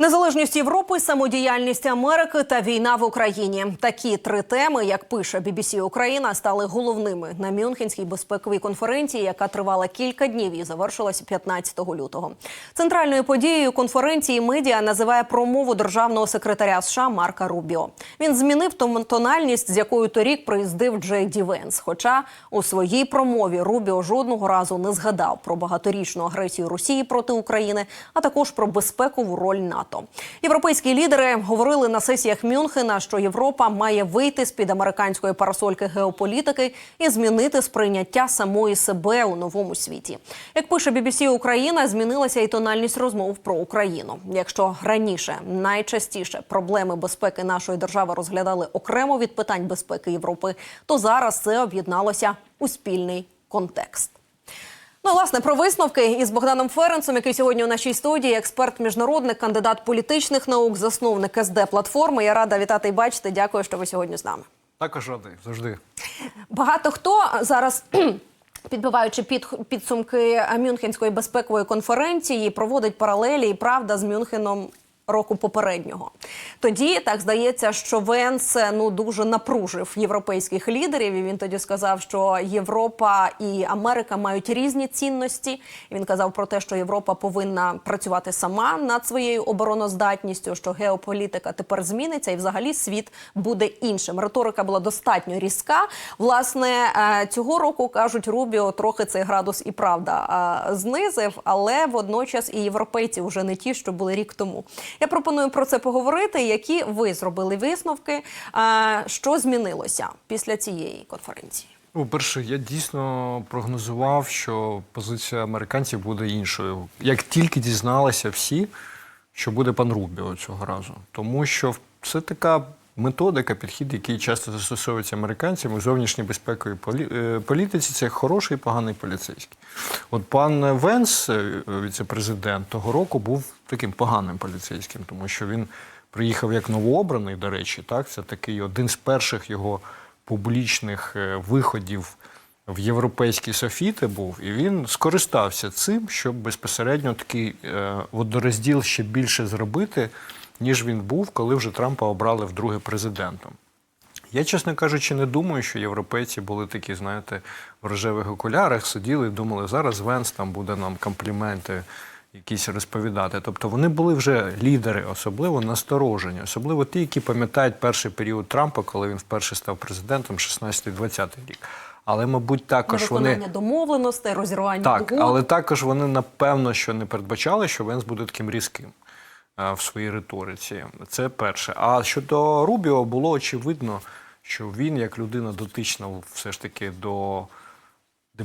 Незалежність Європи, самодіяльність Америки та війна в Україні. Такі три теми, як пише BBC Україна, стали головними на Мюнхенській безпековій конференції, яка тривала кілька днів і завершилася 15 лютого. Центральною подією конференції медіа називає промову державного секретаря США Марка Рубіо. Він змінив тональність, з якою торік приїздив Джей Ді Венс. Хоча у своїй промові Рубіо жодного разу не згадав про багаторічну агресію Росії проти України, а також про безпекову роль НАТО. Європейські лідери говорили на сесіях Мюнхена, що Європа має вийти з під американської парасольки геополітики і змінити сприйняття самої себе у новому світі. Як пише BBC Україна, змінилася і тональність розмов про Україну. Якщо раніше найчастіше проблеми безпеки нашої держави розглядали окремо від питань безпеки Європи, то зараз це об'єдналося у спільний контекст. Ну, власне, про висновки із Богданом Ференцем, який сьогодні у нашій студії, експерт міжнародник, кандидат політичних наук, засновник СД платформи. Я рада вітати і бачити. Дякую, що ви сьогодні з нами. Також радий, завжди. Багато хто зараз. Підбиваючи під підсумки Мюнхенської безпекової конференції, проводить паралелі і правда з Мюнхеном року попереднього. Тоді так здається, що Венс ну дуже напружив європейських лідерів. І він тоді сказав, що Європа і Америка мають різні цінності. Він казав про те, що Європа повинна працювати сама над своєю обороноздатністю, що геополітика тепер зміниться, і взагалі світ буде іншим. Риторика була достатньо різка. Власне, е, цього року кажуть Рубіо, трохи цей градус і правда е, знизив, але водночас і європейці вже не ті, що були рік тому. Я пропоную про це поговорити. Які ви зробили висновки? Що змінилося після цієї конференції? Ну, перше, я дійсно прогнозував, що позиція американців буде іншою. Як тільки дізналися всі, що буде пан Рубіо цього разу. Тому що це така методика, підхід, який часто застосовується американцями у зовнішній безпековій е, політиці. Це хороший і поганий поліцейський. От пан Венс, е, віце-президент, того року був таким поганим поліцейським, тому що він приїхав як новообраний, до речі, так це такий один з перших його публічних е, виходів в європейські софіти був, і він скористався цим, щоб безпосередньо такий водорозділ ще більше зробити, ніж він був, коли вже Трампа обрали вдруге президентом. Я, чесно кажучи, не думаю, що європейці були такі, знаєте, в рожевих окулярах, сиділи і думали, зараз Венс там буде нам компліменти якісь розповідати. Тобто вони були вже лідери, особливо насторожені, особливо ті, які пам'ятають перший період Трампа, коли він вперше став президентом, 16-20 рік. Але, мабуть, також вони домовленостей, розірвання так, але також вони напевно що не передбачали, що Венс буде таким різким в своїй риториці. Це перше. А щодо Рубіо, було очевидно, що він, як людина дотична все ж таки до е,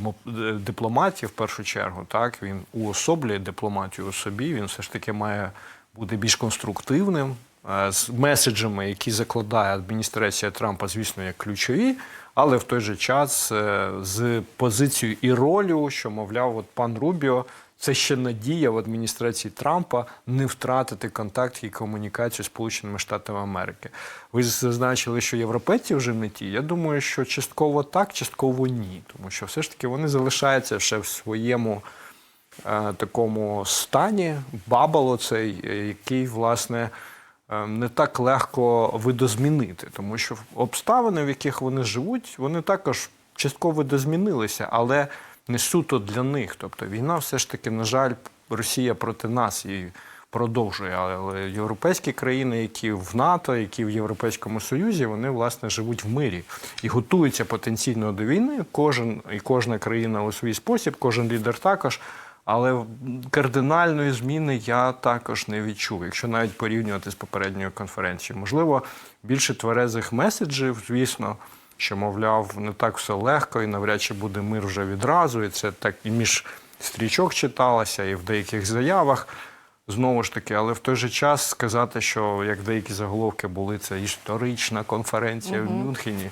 дипломатії, в першу чергу, так він уособлює дипломатію у собі. Він все ж таки має бути більш конструктивним. е, З меседжами, які закладає адміністрація Трампа, звісно, як ключові, але в той же час е, з позицією і ролью, що, мовляв, от пан Рубіо, це ще надія в адміністрації Трампа не втратити контакт і комунікацію з Сполученими Штатами Америки. Ви зазначили, що європейці вже не ті. Я думаю, що частково так, частково ні, тому що все ж таки вони залишаються ще в своєму е, такому стані, бабало цей, е, який, власне, е, не так легко видозмінити, тому що обставини, в яких вони живуть, вони також частково видозмінилися, але не суто для них. Тобто війна все ж таки, на жаль, Росія проти нас і продовжує. Але європейські країни, які в НАТО, які в Європейському Союзі, вони власне живуть в мирі і готуються потенційно до війни. Кожен і кожна країна у свій спосіб, кожен лідер також. Але кардинальної зміни я також не відчув, якщо навіть порівнювати з попередньою конференцією. Можливо, більше тверезих меседжів, звісно, що, мовляв, не так все легко і навряд чи буде мир вже відразу. І це так і між стрічок читалося, і в деяких заявах. Знову ж таки, але в той же час сказати, що як деякі заголовки були, це історична конференція в Мюнхені.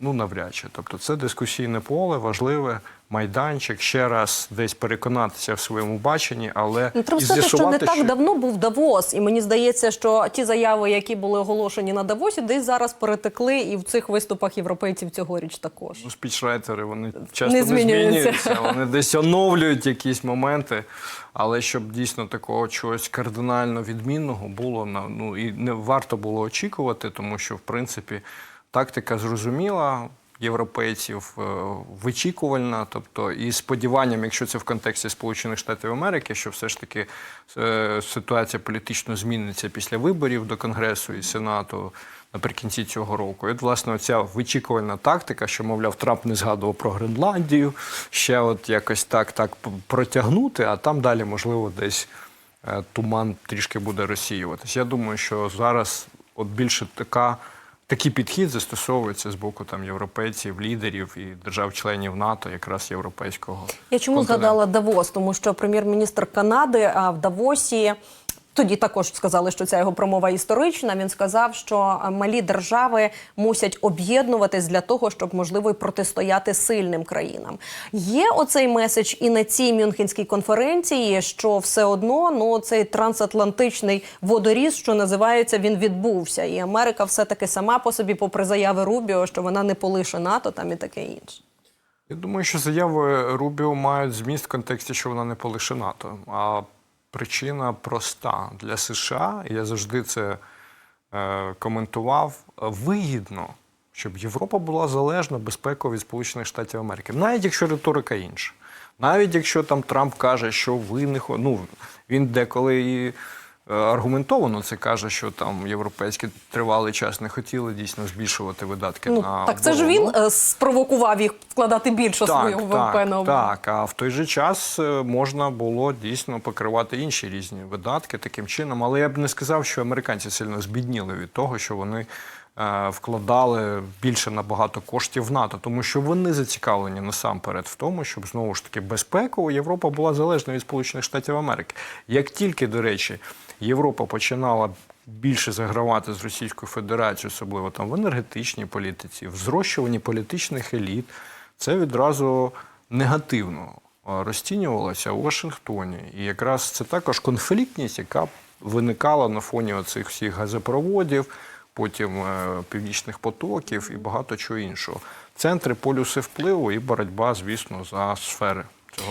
Ну, навряд чи. Тобто це дискусійне поле, важливе, майданчик, ще раз десь переконатися в своєму баченні, але Ну, треба сказати, що не так давно був Давос, і мені здається, що ті заяви, які були оголошені на Давосі, десь зараз перетекли і в цих виступах європейців цьогоріч також. Ну, спічрайтери вони часто Не не змінюються. змінюються. Вони десь оновлюють якісь моменти. Але щоб дійсно такого чогось кардинально відмінного було ну і не варто було очікувати, тому що в принципі тактика зрозуміла. Європейців е, вичікувальна, тобто і сподіванням, якщо це в контексті Сполучених Штатів Америки, що все ж таки е, ситуація політично зміниться після виборів до Конгресу і Сенату наприкінці цього року. І от, власне, оця вичікувальна тактика, що, мовляв, Трамп не згадував про Гренландію, ще от якось так, так протягнути, а там далі, можливо, десь е, туман трішки буде розсіюватись. Я думаю, що зараз от більше така. Такий підхід застосовується з боку там європейців, лідерів і держав-членів НАТО, якраз європейського. Я чому континенту. згадала Давос? Тому що прем'єр-міністр Канади а, в Давосі. Тоді також сказали, що ця його промова історична. Він сказав, що малі держави мусять об'єднуватись для того, щоб можливо протистояти сильним країнам. Є оцей меседж і на цій Мюнхенській конференції, що все одно ну цей трансатлантичний водоріз, що називається, він відбувся, і Америка все таки сама по собі, попри заяви Рубіо, що вона не полише НАТО там і таке інше. Я думаю, що заяви Рубіо мають зміст в контексті, що вона не полише НАТО. А причина проста для США, і я завжди це е, коментував. Вигідно, щоб Європа була залежна безпеково від Сполучених Штатів Америки, навіть якщо риторика інша. Навіть якщо там Трамп каже, що ви не ну він деколи і аргументовано це каже, що там європейські тривалий час не хотіли дійсно збільшувати видатки Ну на так це ж він е, спровокував їх вкладати більше свого ВВП так, на оборону. так. А в той же час е, можна було дійсно покривати інші різні видатки таким чином. Але я б не сказав, що американці сильно збідніли від того, що вони е, вкладали більше набагато коштів в НАТО, тому що вони зацікавлені насамперед в тому, щоб знову ж таки безпеково Європа була залежна від Сполучених Штатів Америки. Як тільки, до речі, Європа починала більше загравати з Російською Федерацією, особливо там в енергетичній політиці, в зрощуванні політичних еліт, це відразу негативно е, розцінювалося у Вашингтоні. І якраз це також конфліктність, яка виникала на фоні оцих всіх газопроводів, потім е, північних потоків і багато чого іншого. Центри полюси впливу і боротьба, звісно, за сфери.